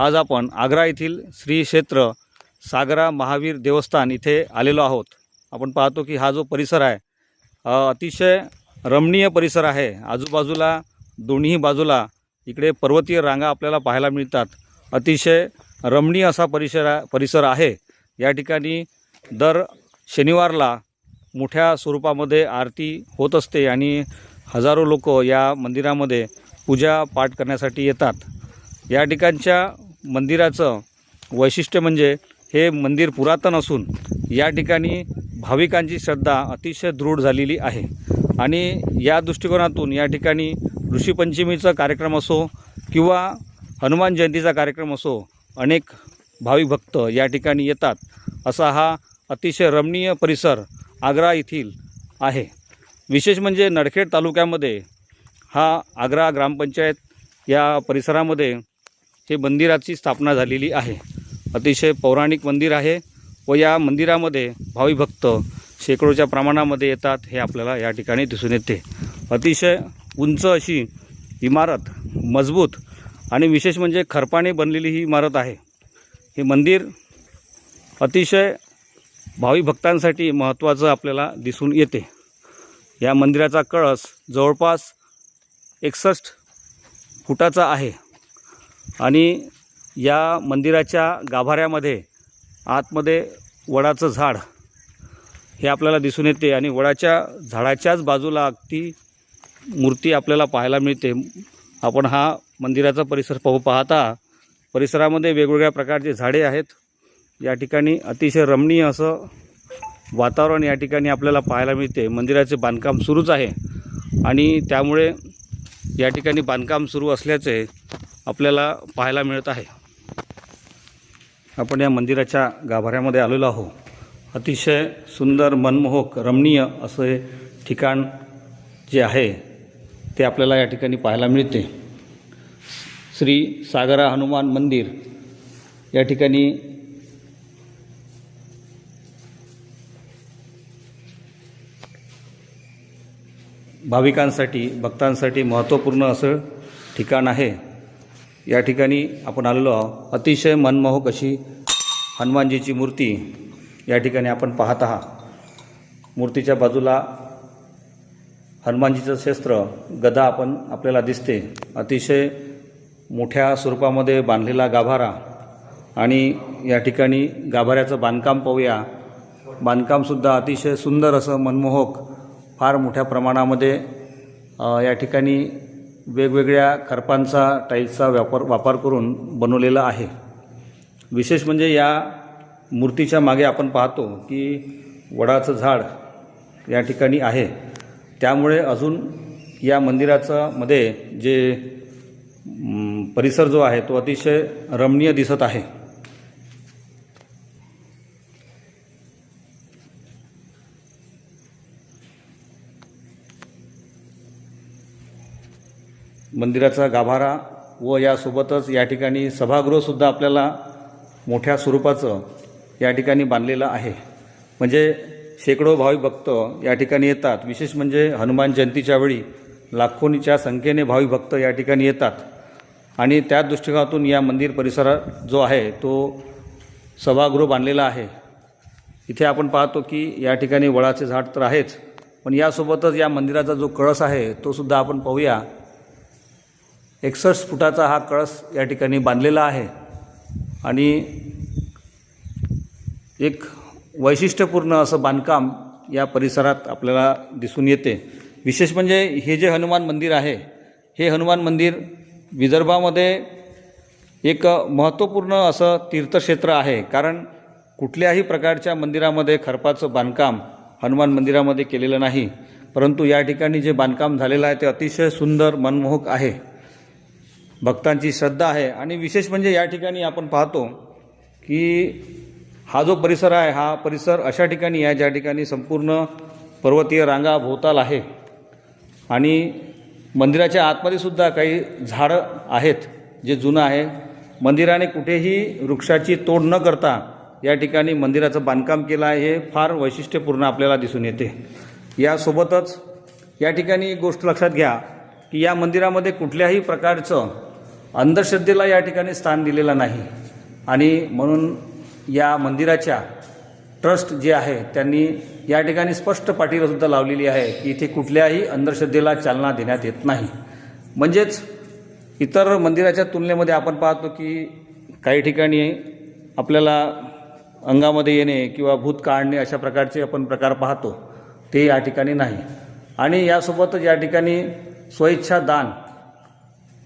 आज आपण आग्रा येथील श्री क्षेत्र सागरा महावीर देवस्थान इथे आलेलो आहोत. आपण पाहतो की हा जो परिसर आहे अतिशय रमणीय परिसर आहे. आजूबाजूला दोन्ही बाजूला इकडे पर्वतीय रांगा आपल्याला पाहायला मिळतात. अतिशय रमणीय असा परिसर परिसर आहे. या ठिकाणी दर शनिवारला मोठ्या स्वरूपामध्ये आरती होत असते आणि हजारो लोक या मंदिरामध्ये पूजा पाठ करण्यासाठी येतात. या ठिकाणच्या मंदिराचं वैशिष्ट्य म्हणजे हे मंदिर पुरातन असून या ठिकाणी भाविकांची श्रद्धा अतिशय दृढ झालेली आहे. आणि या दृष्टिकोनातून या ठिकाणी ऋषीपंचमीचा कार्यक्रम असो किंवा हनुमान जयंतीचा कार्यक्रम असो अनेक भाविक भक्त या ठिकाणी येतात असा हा अतिशय रमणीय परिसर आग्रा येथील आहे. विशेष म्हणजे नडखेड तालुक्यामध्ये हा आग्रा ग्रामपंचायत या परिसरामध्ये हे मंदिराची स्थापना झालेली आहे. अतिशय पौराणिक मंदिर आहे व या मंदिरामध्ये भावी भक्त शेकडोच्या प्रमाणामध्ये येतात हे आपल्याला या ठिकाणी दिसून येते. अतिशय उंच अशी इमारत मजबूत आणि विशेष म्हणजे खरपाने बनलेली ही इमारत आहे. हे मंदिर अतिशय भावी भक्तांसाठी महत्त्वाचं आपल्याला दिसून येते. या मंदिराचा कळस जवळपास एकसष्ट फुटाचा आहे. आणि या मंदिराच्या गाभाऱ्यामध्ये आतमध्ये वडाचं झाड हे आपल्याला दिसून येते आणि वडाच्या झाडाच्याच बाजूला अगदी मूर्ती आपल्याला पाहायला मिळते. आपण हा मंदिराचा परिसर पाहू पाहता परिसरामध्ये वेगवेगळ्या प्रकारचे झाडे आहेत. या ठिकाणी अतिशय रमणीय असं वातावरण या ठिकाणी आपल्याला पाहायला मिळते. मंदिराचे बांधकाम सुरूच आहे आणि त्यामुळे या ठिकाणी बांधकाम सुरू असल्याचे आपल्याला पाहायला मिळत आहे. आपण या मंदिराच्या गाभाऱ्यामध्ये आलेलो आहो अतिशय सुंदर मनमोहक रमणीय असं हे ठिकाण जे आहे ते आपल्याला या ठिकाणी पाहायला मिळते. श्री सागरा हनुमान मंदिर या ठिकाणी भाविकांसाठी भक्तांसाठी महत्त्वपूर्ण असं ठिकाण आहे. या ठिकाणी आपण आलेलो आहोत. अतिशय मनमोहक अशी हनुमानजीची मूर्ती या ठिकाणी आपण पाहत आहात. मूर्तीच्या बाजूला हनुमानजीचं शस्त्र गदा आपण आपल्याला दिसते. अतिशय मोठ्या स्वरूपामध्ये बांधलेला गाभारा आणि या ठिकाणी गाभाऱ्याचं बांधकाम पाहूया. बांधकामसुद्धा अतिशय सुंदर असं मनमोहक फार मोठ्या प्रमाणामध्ये या ठिकाणी वेगवेगळ्या खरपांचा टाईल्सचा वापर वापर करून बनवलेला आहे. विशेष म्हणजे या मूर्तीच्या मागे आपण पाहतो की वडाचं झाड या ठिकाणी आहे. त्यामुळे अजून या मंदिराचं मध्ये जे परिसर जो आहे तो अतिशय रमणीय दिसत आहे. मंदिराचा गाभारा व यासोबतच या ठिकाणी सभागृहसुद्धा आपल्याला मोठ्या स्वरूपाचं या ठिकाणी बांधलेलं आहे. म्हणजे शेकडो भाविक भक्त या ठिकाणी येतात. विशेष म्हणजे हनुमान जयंतीच्या वेळी लाखोनीच्या संख्येने भाविक भक्त या ठिकाणी येतात. आणि त्या दृष्टिकोनातून या मंदिर परिसरात जो आहे तो सभागृह बांधलेला आहे. इथे आपण पाहतो की या ठिकाणी वळाचे झाड तर आहेच पण यासोबतच या मंदिराचा जो कळस आहे तो सुद्धा आपण पाहूया. एकसष्ट फुटाचा हा कळस या ठिकाणी बांधलेला आहे. आणि एक वैशिष्ट्यपूर्ण असं बांधकाम या परिसरात आपल्याला दिसून येते. विशेष म्हणजे हे जे हनुमान मंदिर आहे हे हनुमान मंदिर विदर्भामध्ये एक महत्त्वपूर्ण असं तीर्थक्षेत्र आहे. कारण कुठल्याही प्रकारच्या मंदिरामध्ये खरपाचं बांधकाम हनुमान मंदिरामध्ये केलेलं नाही. परंतु या ठिकाणी जे बांधकाम झालेलं आहे ते अतिशय सुंदर मनमोहक आहे. भक्तांची श्रद्धा आहे. आणि विशेष म्हणजे या ठिकाणी आपण पाहतो की हा जो परिसर आहे हा परिसर अशा ठिकाणी आहे ज्या ठिकाणी संपूर्ण पर्वतीय रांगा भोवताल आहे. आणि मंदिराच्या आतमध्ये सुद्धा काही झाडं आहेत जे जुनं आहे. मंदिराने कुठेही वृक्षाची तोड न करता या ठिकाणी मंदिराचं बांधकाम केलं आहे. हे फार वैशिष्ट्यपूर्ण आपल्याला दिसून येते. यासोबतच या ठिकाणी एक गोष्ट लक्षात घ्या की या मंदिरामध्ये कुठल्याही प्रकारचं अंधश्रद्धेला या ठिकाणी स्थान दिलेलं नाही. आणि म्हणून या मंदिराच्या ट्रस्ट जे आहे त्यांनी या ठिकाणी स्पष्ट पाठीलासुद्धा लावलेली आहे की इथे कुठल्याही अंधश्रद्धेला चालना देण्यात येत नाही. म्हणजेच इतर मंदिराच्या तुलनेमध्ये आपण पाहतो की काही ठिकाणी आपल्याला अंगामध्ये येणे किंवा भूत काढणे अशा प्रकारचे आपण प्रकार पाहतो ते या ठिकाणी नाही. आणि यासोबतच या ठिकाणी स्वेच्छा दान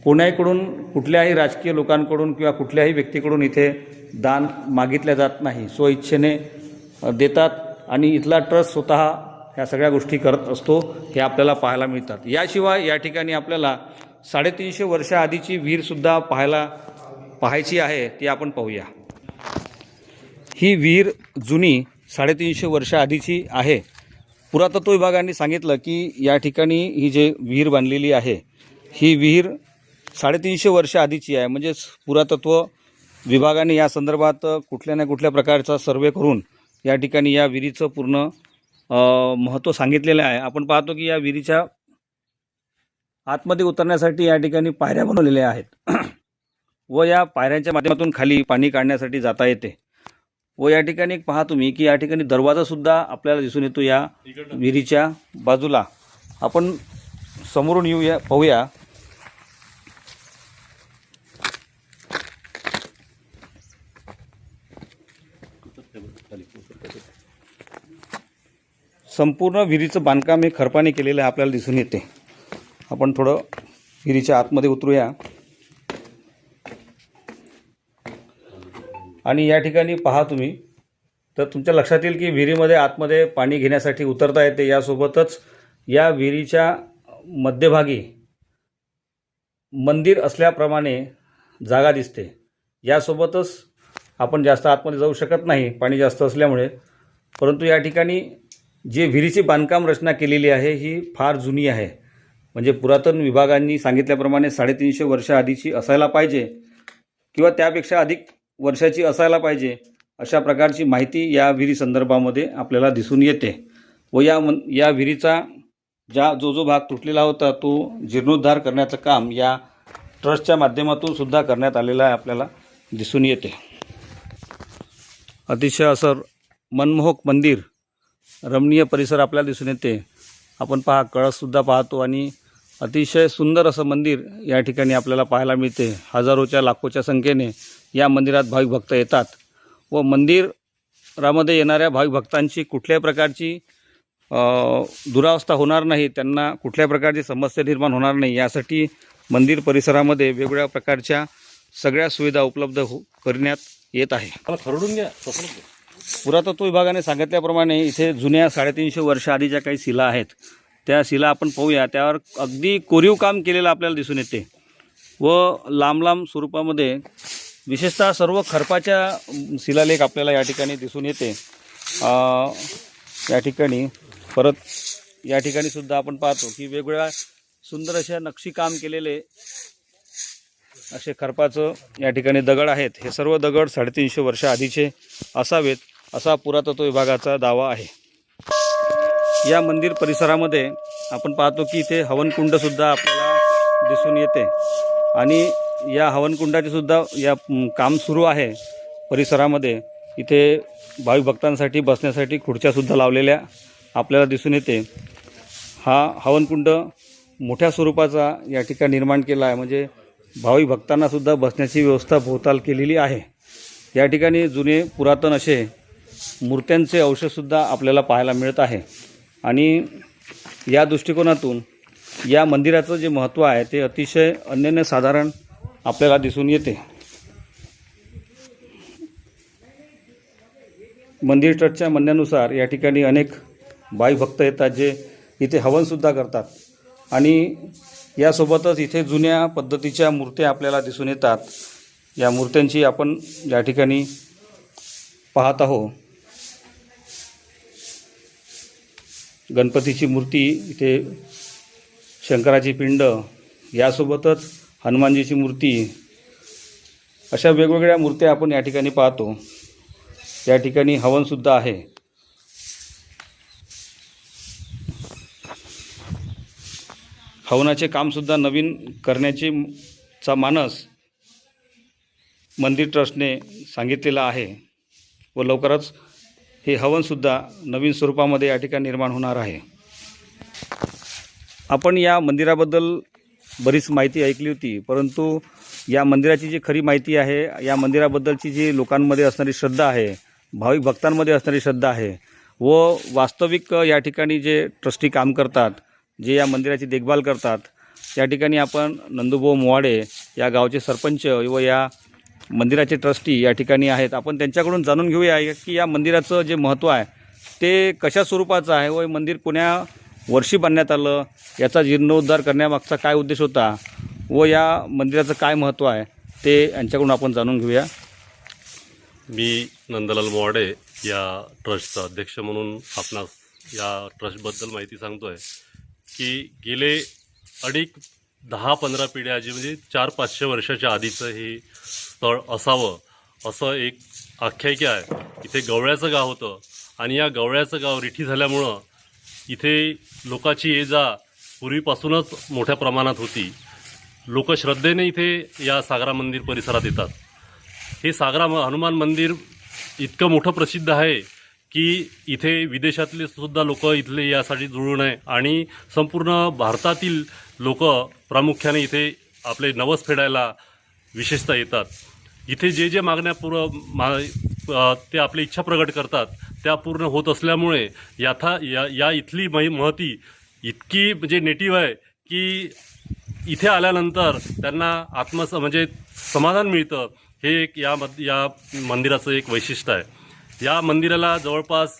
कोणाकडून कुठल्याही राजकीय लोकांकडून किंवा कुठल्याही व्यक्तीकडून इथे दान मागितल्या जात नाही स्वइच्छेने देतात आणि इथला ट्रस्ट स्वतः ह्या सगळ्या गोष्टी करत असतो हे आपल्याला पाहायला मिळतात. याशिवाय या ठिकाणी आपल्याला साडेतीनशे वर्षाआधीची विहीरसुद्धा पाहायला पाहायची आहे ती आपण पाहूया. ही विहीर जुनी साडेतीनशे वर्षाआधीची आहे. पुरातत्व विभागाने सांगितलं की या ठिकाणी ही जे विहीर बांधलेली आहे ही विहीर साडेतीनशे वर्ष आधीची आहे. म्हणजेच पुरातत्व विभागाने या संदर्भात कुठल्या ना कुठल्या प्रकारचा सर्वे करून या ठिकाणी या विहिरीचं पूर्ण महत्त्व सांगितलेलं आहे. आपण पाहतो की या विहिरीच्या आतमध्ये उतरण्यासाठी या ठिकाणी पायऱ्या बनवलेल्या आहेत. व या पायऱ्यांच्या माध्यमातून खाली पाणी काढण्यासाठी जाता येते. व या ठिकाणी एक पहा तुम्ही की या ठिकाणी दरवाजासुद्धा आपल्याला दिसून येतो या विहिरीच्या बाजूला. आपण समोरून येऊया पाहूया. संपूर्ण विहिरीचं बांधकाम हे खरपाने केलेलं आहे आपल्याला दिसून येते. आपण थोडं विहिरीच्या आतमध्ये उतरूया. आणि या ठिकाणी पहा तुम्ही तर तुमच्या लक्षात येईल की विहिरीमध्ये आतमध्ये पाणी घेण्यासाठी उतरता येते. यासोबतच या विहिरीच्या मध्यभागी मंदिर असल्याप्रमाणे जागा दिसते. यासोबतच आपण जास्त आतमध्ये जाऊ शकत नाही पाणी जास्त असल्यामुळे. परंतु या ठिकाणी जे विहिरीची बांधकाम रचना केलेली आहे ही फार जुनी आहे. म्हणजे पुरातन विभागांनी सांगितल्याप्रमाणे साडेतीनशे वर्ष आधीची असायला पाहिजे किंवा त्यापेक्षा अधिक वर्षाची असायला पाहिजे अशा प्रकारची माहिती या विहिरी संदर्भामध्ये आपल्याला दिसून येते व या मन या विहिरीचा ज्या जो जो भाग तुटलेला होता तो जीर्णोद्धार करण्याचं काम या ट्रस्टच्या माध्यमातून सुद्धा करण्यात आलेलं आहे आपल्याला दिसून येते. अतिशय असं मनमोहक मंदिर रमणीय परिसर आपल्याला दिसून येते. आपण पहा कळससुद्धा पाहतो आणि अतिशय सुंदर असं मंदिर या ठिकाणी आपल्याला पाहायला मिळते. हजारोच्या लाखोच्या संख्येने या मंदिरात भाविक भक्त येतात व मंदिरामध्ये येणाऱ्या भाविक भक्तांची कुठल्याही प्रकारची दुरावस्था होणार नाही. त्यांना कुठल्या प्रकारची समस्या निर्माण होणार नाही. यासाठी मंदिर परिसरामध्ये वेगवेगळ्या प्रकारच्या सगळ्या सुविधा उपलब्ध हो करण्यात येत आहे. मला खरडून घ्या. पुरातत्व विभागाने सांगितल्याप्रमाणे इथे जुन्या साडेतीनशे वर्ष आधीच्या काही शिला आहेत त्या शिला आपण पाहूया. त्यावर अगदी कोरीव काम केलेलं आपल्याला दिसून येते. व लांब लांब स्वरूपामध्ये विशेषतः सर्व खरपाच्या शिलालेख आपल्याला या ठिकाणी दिसून येते. या ठिकाणी परत या ठिकाणी सुद्धा आपण पाहतो की वेगवेगळ्या सुंदर अशा नक्षीकाम केलेले असे खरपाचं या ठिकाणी दगड आहेत. हे सर्व दगड साडेतीनशे वर्ष आधीचे असावेत. असा पुरातत्व विभागाचा दावा आहे. या मंदिर परिसरामध्ये आपण पाहतो की इथे हवनकुंडसुद्धा आपल्याला दिसून येते. आणि या हवनकुंडाचे सुद्धा या काम सुरू आहे परिसरामध्ये. इथे भाविक भक्तांसाठी बसण्यासाठी खुर्च्यासुद्धा लावलेल्या आपल्याला दिसून येते. हा हवनकुंड मोठ्या स्वरूपाचा या ठिकाणी निर्माण केला आहे. म्हणजे भाविक भक्तांनासुद्धा बसण्याची व्यवस्था भोवताल केलेली आहे. या ठिकाणी जुने पुरातन असे मूर्त्यांचे अवशेषसुद्धा आपल्याला पाहायला मिळत आहे. आणि या दृष्टिकोनातून या मंदिराचं जे महत्त्व आहे ते अतिशय अनन्यसाधारण आपल्याला दिसून येते. मंदिर ट्रस्टच्या म्हणण्यानुसार या ठिकाणी अनेक बाई भक्त येतात जे इथे हवनसुद्धा करतात. आणि यासोबतच इथे जुन्या पद्धतीच्या मूर्त्या आपल्याला दिसून येतात. या मूर्त्यांची आपण या ठिकाणी पाहत आहो गणपतीची मूर्ती इथे शंकराची पिंड यासोबतच हनुमानजीची मूर्ती अशा वेगवेगळ्या मूर्त्या आपण या ठिकाणी पाहतो. या ठिकाणी हवनसुद्धा आहे. हवनाचे कामसुद्धा नवीन करण्याची चा मानस मंदिर ट्रस्टने सांगितलेला आहे व लवकरच हे हवनसुद्धा नवीन स्वरूपामध्ये या ठिकाणी निर्माण होणार आहे. आपण या मंदिराबद्दल बरीच माहिती ऐकली होती परंतु या मंदिराची जी खरी माहिती आहे या मंदिराबद्दलची जी लोकांमध्ये असणारी श्रद्धा आहे भाविक भक्तांमध्ये असणारी श्रद्धा आहे व वास्तविक या ठिकाणी जे ट्रस्टी काम करतात जे या मंदिराची देखभाल करतात त्या ठिकाणी आपण नंदुभाऊ मोवाडे या गावचे सरपंच व या मंदिराचे ट्रस्टी या ठिकाणी आहेत. आपण त्यांच्याकडून जाणून घेऊया की या मंदिराचं जे महत्त्व आहे ते कशा स्वरूपाचं आहे व हे मंदिर कोण्या वर्षी बांधण्यात आलं याचा जीर्णोद्धार करण्यामागचा काय उद्देश होता व या मंदिराचं काय महत्त्व आहे ते यांच्याकडून आपण जाणून घेऊया. मी नंदलाल मोवाडे या ट्रस्टचा अध्यक्ष म्हणून आपणास या ट्रस्टबद्दल माहिती सांगतो आहे की गेले अडीक दहा पंधरा पिढ्या जी म्हणजे चार पाचशे वर्षाच्या आधीचं हे स्थळ असावं असं एक आख्यायिका आहे. इथे गवळ्याचं गाव होतं. आणि या गवळ्याचं गाव रिठी झाल्यामुळं इथे लोकाची ये जा पूर्वीपासूनच मोठ्या प्रमाणात होती. लोक श्रद्धेने इथे या सागरा मंदिर परिसरात येतात. हे सागरा म- हनुमान मंदिर इतकं मोठं प्रसिद्ध आहे की इथे विदेशातले सुद्धा लोक इथले यासाठी जुळून आहे आणि संपूर्ण भारतातील लोक प्रामुख्याने इथे आपले नवस फेडायला विशेषतः येतात. इथे जे जे मागण्या पूर्व मा ते आपली इच्छा प्रकट करतात त्या पूर्ण होत असल्यामुळे याथा या या इथली मही महती इतकी म्हणजे नेटिव्ह आहे की इथे आल्यानंतर त्यांना आत्मस म्हणजे समाधान मिळतं. हे एक या मद या मंदिराचं एक वैशिष्ट्य आहे. या मंदिराला जवळपास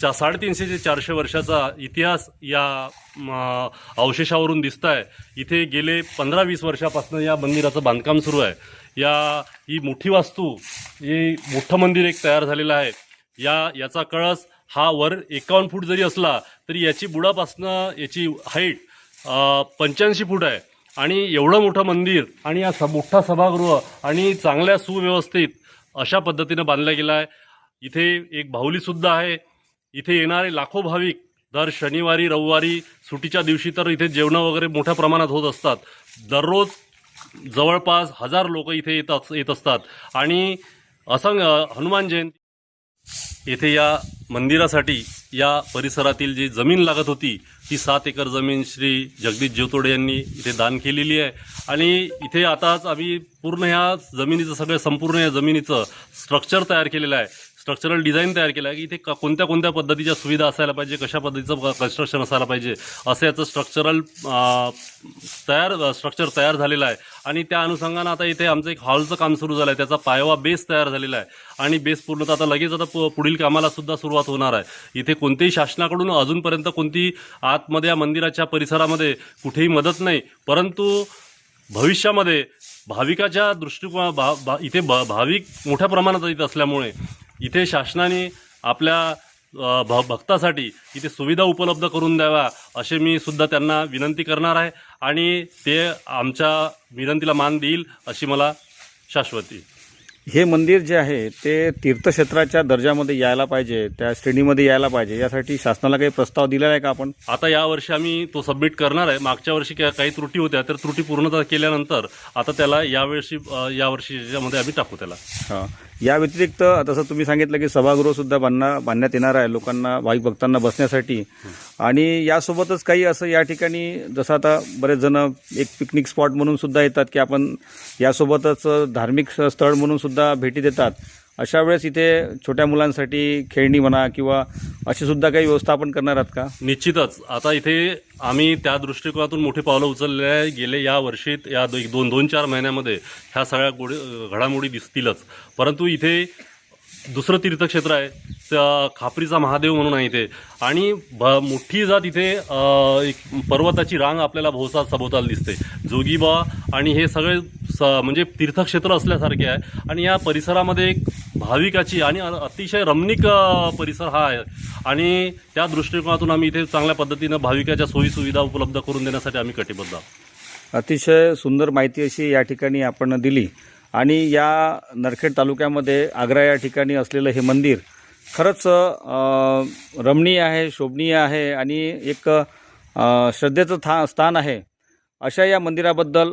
चा साडेतीनशे ते चारशे वर्षाचा इतिहास या अवशेषावरून दिसत आहे इथे गेले पंधरा वीस वर्षापासून या मंदिराचं बांधकाम सुरू आहे. या ही मोठी वास्तू हे मोठं मंदिर एक तयार झालेलं आहे. या याचा कळस हा वर एकावन्न फूट जरी असला तरी याची बुडापासनं याची हाईट पंच्याऐंशी फूट आहे. आणि एवढं मोठं मंदिर आणि या स मोठा सभागृह आणि चांगल्या सुव्यवस्थित अशा पद्धतीनं बांधला गेला आहे. इथे एक बाहुलीसुद्धा आहे. इथे येणारे लाखो भाविक दर शनिवारी रविवारी सुटीच्या दिवशी तर इथे जेवणं वगैरे मोठ्या प्रमाणात होत असतात. दररोज जवळपास हजार लोक इथे येतात येत असतात. आणि असंग हनुमान जयंती येथे या मंदिरासाठी या परिसरातील जी जमीन लागत होती ती सात एकर जमीन श्री जगदीश जेवतोडे यांनी इथे दान केलेली आहे. आणि इथे आताच आम्ही पूर्ण ह्या जमिनीचं सगळं संपूर्ण या जमिनीचं स्ट्रक्चर तयार केलेलं आहे. स्ट्रक्चरल डिझाईन तयार केलं आहे की इथे क- कोणत्या कोणत्या पद्धतीच्या सुविधा असायला पाहिजे कशा पद्धतीचं कन्स्ट्रक्शन असायला पाहिजे असं याचं स्ट्रक्चरल तयार स्ट्रक्चर तयार झालेलं आहे. आणि त्या अनुषंगानं आता इथे आमचं एक हॉलचं काम सुरू झालं आहे त्याचा पायवा बेस तयार झालेला आहे. आणि बेस पूर्णतः आता लगेच आता पु- पुढील कामाला सुद्धा सुरुवात होणार आहे. इथे कोणतेही शासनाकडून अजूनपर्यंत कोणती आतमध्ये या मंदिराच्या परिसरामध्ये कुठेही मदत नाही. परंतु भविष्यामध्ये भाविकाच्या दृष्टिकोना भा भा इथे भा भाविक मोठ्या प्रमाणात येत असल्यामुळे इथे शासनाने आपल्या भ भक्तासाठी इथे सुविधा उपलब्ध करून द्याव्या असे मी सुद्धा त्यांना विनंती करणार आहे आणि ते आमच्या विनंतीला मान देईल अशी मला शाश्वती. हे मंदिर जे आहे ते तीर्थक्षेत्राच्या दर्जामध्ये यायला पाहिजे त्या श्रेणीमध्ये यायला पाहिजे यासाठी शासनाला काही प्रस्ताव दिलेला आहे का आपण? आता यावर्षी आम्ही तो सबमिट करणार आहे. मागच्या वर्षी का- काही त्रुटी होत्या तर त्रुटी पूर्णतः केल्यानंतर आता त्याला यावर्षी यावर्षी याच्यामध्ये आम्ही टाकू त्याला. हा. या व्यतिरिक्त तसं तुम्ही सांगितलं की सभागृहसुद्धा बांधणार बांधण्यात येणार आहे लोकांना भाविक भक्तांना बसण्यासाठी. आणि यासोबतच काही असं या ठिकाणी जसं आता बरेच जण एक पिकनिक स्पॉट म्हणून सुद्धा येतात की आपण यासोबतच धार्मिक स्थळ म्हणून सुद्धा भेटी देतात. अशा वेळेस इथे छोट्या मुलांसाठी खेळणी म्हणा किंवा अशी सुद्धा काही व्यवस्था आपण करणार आहात का? निश्चितच. आता इथे आम्ही त्या दृष्टिकोनातून मोठी पावलं उचलले गेले या वर्षीत या दो- दोन दोन चार महिन्यामध्ये ह्या सगळ्या गोडी घडामोडी दिसतीलच. परंतु इथे दुसरं तीर्थक्षेत्र आहे. खापरीचा महादेव म्हणून आहे इथे. आणि भ मोठी जात इथे एक पर्वताची रांग आपल्याला भोवसा सभोवताल दिसते. जोगीबा आणि हे सगळे स म्हणजे तीर्थक्षेत्र असल्यासारखे आहे. आणि या परिसरामध्ये एक भाविकाची आणि अतिशय रमणीक परिसर हा आहे. आणि त्या दृष्टिकोनातून आम्ही इथे चांगल्या पद्धतीनं भाविकाच्या सोयीसुविधा उपलब्ध करून देण्यासाठी आम्ही कटिबद्ध आहोत. अतिशय सुंदर माहिती अशी या ठिकाणी आपण दिली. आणि या नरखेड तालुक्यामध्ये आग्रा या ठिकाणी असलेलं हे मंदिर खरंच रमणीय आहे शोभनीय आहे आणि एक श्रद्धेचं था स्थान आहे अशा या मंदिराबद्दल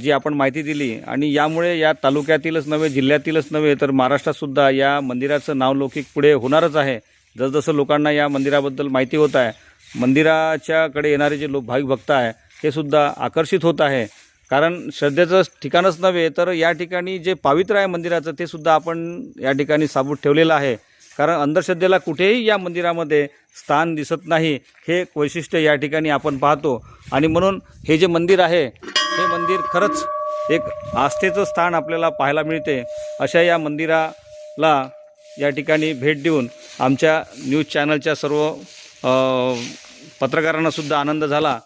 जी आपण माहिती दिली आणि यामुळे या तालुक्यातीलच नव्हे जिल्ह्यातीलच नव्हे तर महाराष्ट्रातसुद्धा या मंदिराचं नावलौकिक पुढे होणारच आहे. जसजसं लोकांना या मंदिराबद्दल माहिती होत आहे मंदिराच्याकडे येणारे जे लोक भाविक भक्त आहे ते सुद्धा आकर्षित होत आहे. कारण श्रद्धेचं ठिकाणच नव्हे तर या ठिकाणी जे पावित्र्य आहे मंदिराचं ते सुद्धा आपण या ठिकाणी साबूत ठेवलेलं आहे. कारण अंधश्रद्धेला कुठेही या मंदिरामध्ये स्थान दिसत नाही हे वैशिष्ट्य या ठिकाणी आपण पाहतो. आणि म्हणून हे जे मंदिर आहे हे मंदिर खरंच एक आस्थेचं स्थान आपल्याला पाहायला मिळते. अशा या मंदिराला या ठिकाणी भेट देऊन आमच्या न्यूज चॅनलच्या सर्व पत्रकारांनासुद्धा आनंद झाला.